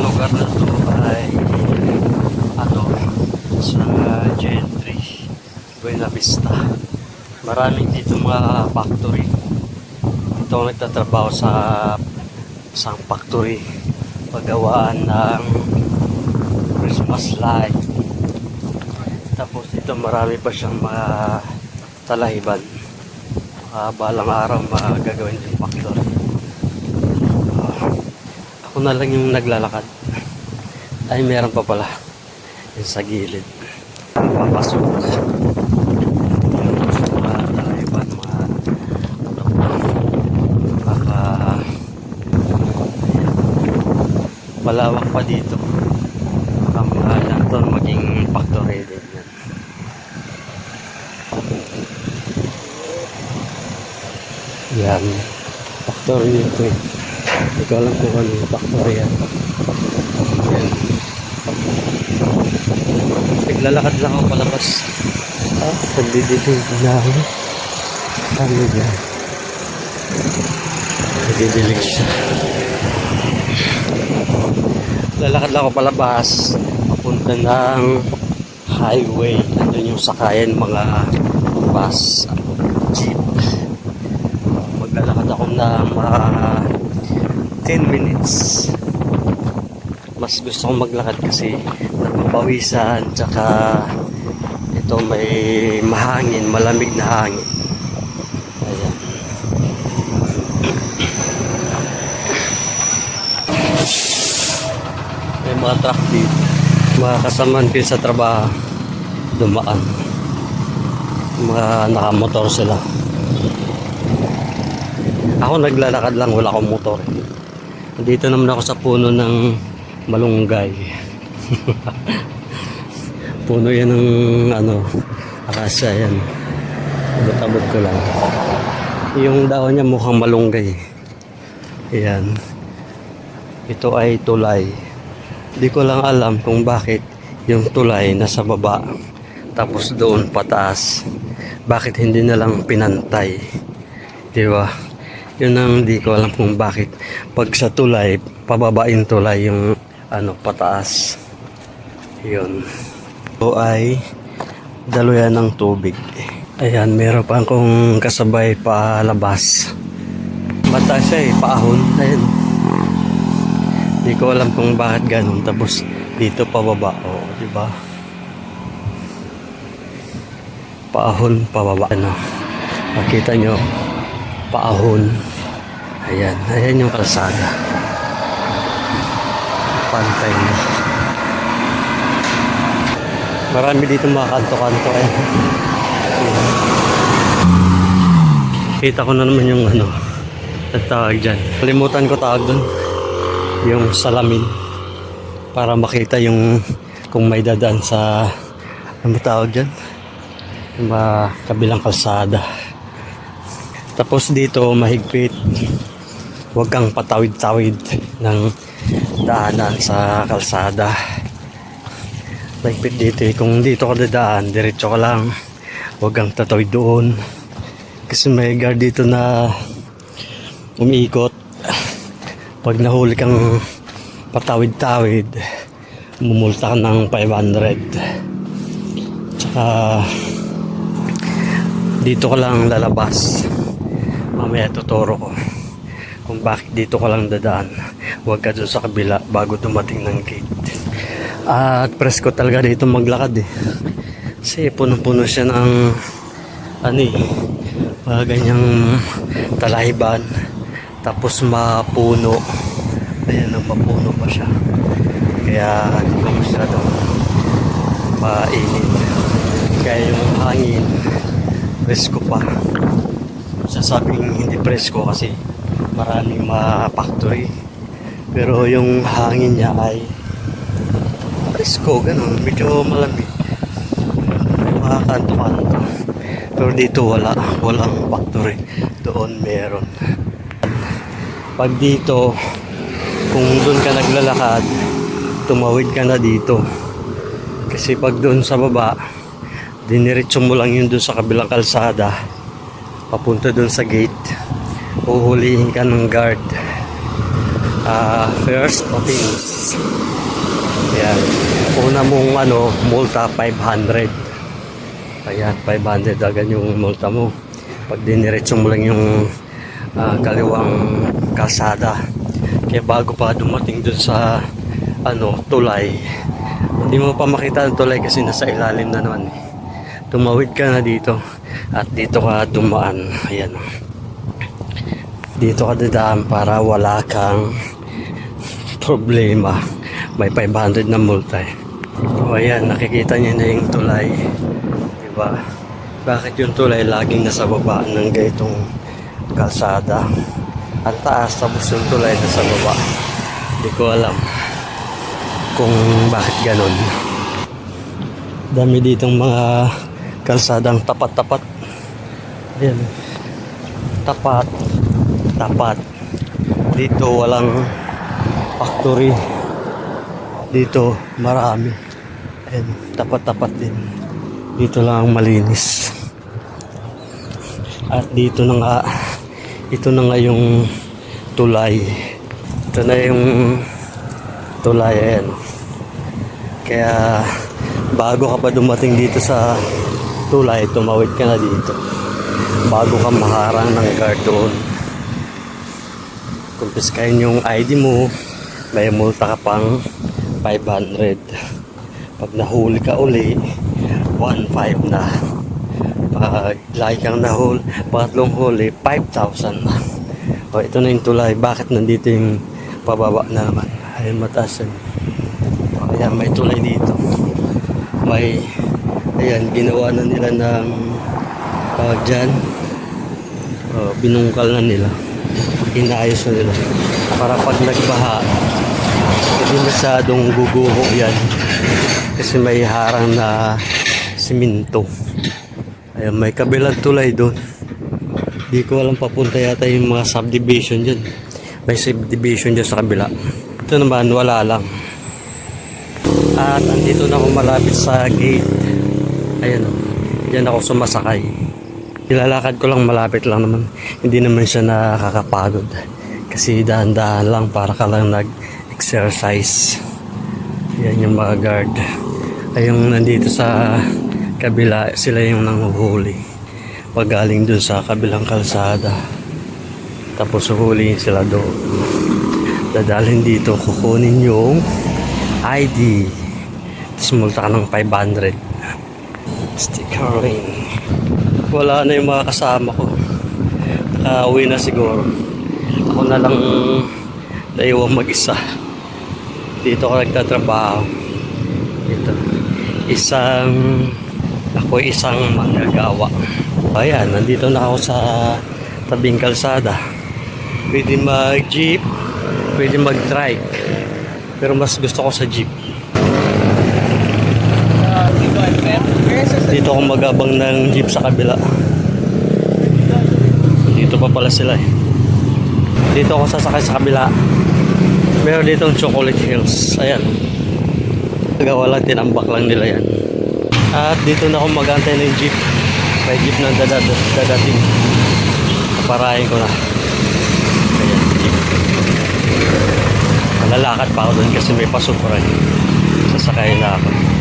lugar na to ay ano sa Gentry Buena Vista. Maraming dito mga factory. Dito ako nagtatrabaho sa isang factory. Paggawaan ng Christmas light. Tapos dito marami pa siyang mga talahiban. Uh, balang araw magagawin yung factory ako na lang yung naglalakad. Ay meron pa pala. Yung sa gilid. Papasok. Malawak pa dito. Ang mga lanton maging factory din yan. Yan. Factory nito eh hindi ko alam kung ano yung factory yan yan naglalakad lang ako palabas. Ah nagdidiling pa na ako. Ano yan? Nagdidiling siya. Lalakad lang ako palabas. Papunta ng highway. Nandun yung sakayan mga bus jeep. Maglalakad ako ng mga 10 minutes. Mas gusto kong maglakad kasi napapawisan tsaka ito may mahangin malamig na hangin. Ayan. May mga truck dito mga kasamaan ko sa trabaho. Dumaan. Mga nakamotor sila. Ako naglalakad lang wala akong motor dito naman ako sa puno ng malunggay. Puno yan ng ano akasya yan. Abot-abot ko lang. Yung daon niya mukhang malunggay. Yan. Ito ay tulay. Di ko lang alam kung bakit yung tulay nasa baba tapos doon pataas. Bakit hindi na lang pinantay? Di ba yun ang di ko alam kung bakit. Pag sa tulay pababain tulay yung ano pataas. Yun. Ito ay daluyan ng tubig. Ayan meron pa akong kasabay palabas mata siya eh paahon. Ayan. Di ko alam kung bakit ganun. Tapos dito pababa. O di ba paahon pababa. Ano makita nyo paahon. Ayan ayan yung kalsada. Pantay na. Marami dito mga kanto-kanto eh. Kita ko na naman yung ano nagtawag dyan. Kalimutan ko tawag dun. Yung salamin. Para makita yung kung may dadaan sa ano tawag dyan? Yung kabilang kalsada tapos dito mahigpit. Huwag kang patawid-tawid ng daanan sa kalsada. Mahigpit dito eh. kung dito ka dadaan diretso ka lang. Huwag kang tatawid doon. Kasi may guard dito na umiikot. Pag nahuli kang patawid-tawid mumulta ka ng 500 tsaka dito ko lang lalabas mamaya tuturo ko kung bakit dito ko lang dadaan. Huwag ka dun sa kabila bago dumating ng gate. At presko talaga dito maglakad eh. Kasi punong-puno siya ng ano eh mga ganyang talahiban. Tapos mapuno. Ayan ang mapuno pa siya. Kaya hindi ko masyado mainit kaya yung hangin presko pa sasabing hindi presko kasi maraming mga factory. Pero yung hangin niya ay presko ganun. Medyo malamig. May mga kanto-kanto pero dito wala walang factory. Doon meron. Pag dito kung doon ka naglalakad tumawid ka na dito. Kasi pag doon sa baba diniretso mo lang yun doon sa kabilang kalsada papunta doon sa gate uhulihin ka ng guard Ah, first offense. Ayan. Una mong ano, multa 500. Ayan, 500 agad yung multa mo. Pag diniretso mo lang yung ah, kaliwang kalsada. Kaya bago pa dumating dun sa ano, tulay, hindi mo pa makita ang tulay kasi nasa ilalim na naman. eh. Tumawid ka na dito at dito ka dumaan. Ayan. Dito ka dadaan para wala kang problema. May 500 na multa eh. O ayan, nakikita niyo na yung tulay. Diba? Bakit yung tulay laging nasa baba ng gaitong kalsada? Ang taas tapos yung tulay nasa baba. Hindi ko alam kung bakit ganon. Dami ditong mga kalsadang tapat-tapat. Ayan. Tapat. Tapat. Dito walang factory. Dito marami. Ayan. Tapat-tapat din. Dito lang ang malinis. At dito na nga ito na nga yung tulay. Ito na yung tulay. Ayan. Kaya bago ka pa dumating dito sa tulay, tumawid ka na dito. Bago ka maharang ng guard doon. Yung ID mo, may multa ka pang 500. Pag nahuli ka uli, 1.5 na. Pag lagi kang nahuli, pangatlong huli, 5,000 na. O ito na yung tulay. Bakit nandito yung pababa na naman? Ayun, mataas yun. Ayan, may tulay dito. May, ayan, ginawa na nila ng tawag dyan. Oh, binungkal na nila. Inaayos na nila. Para pag nagbaha, hindi masyadong guguho yan. Kasi may harang na siminto. Ayan, may kabilang tulay doon. Di ko alam papunta yata yung mga subdivision dyan. May subdivision dyan sa kabila. Ito naman, wala lang. At andito na ako malapit sa gate. Ayan o. Diyan ako sumasakay. Nilalakad ko lang malapit lang naman. Hindi naman siya nakakapagod. Kasi dahan-dahan lang para ka lang nag-exercise. Yan yung mga guard. Ay nandito sa kabila, sila yung nanguhuli. Pag galing dun sa kabilang kalsada. Tapos huhulihin sila doon. Dadalhin dito, kukunin yung ID. Tapos multa ka ng 500. Sticker ring. Wala na yung mga kasama ko. Nakauwi na siguro. Ako na lang naiwang mag-isa. Dito ako nagtatrabaho. Dito. Isang ako isang manggagawa. Ayan, nandito na ako sa tabing kalsada. Pwede mag-jeep, pwede mag-trike. Pero mas gusto ko sa jeep. Dito ako magabang ng jeep sa kabila. Dito pa pala sila eh. Dito ako sasakay sa kabila. Meron dito ang Chocolate Hills. Ayan. Nagawa lang, tinambak lang nila yan. At dito na ako magantay ng jeep. May jeep na dadad dadating. Paparahin ko na. Ayan, jeep. Malalakad pa ako doon kasi may pasukuran. Sasakay na ako.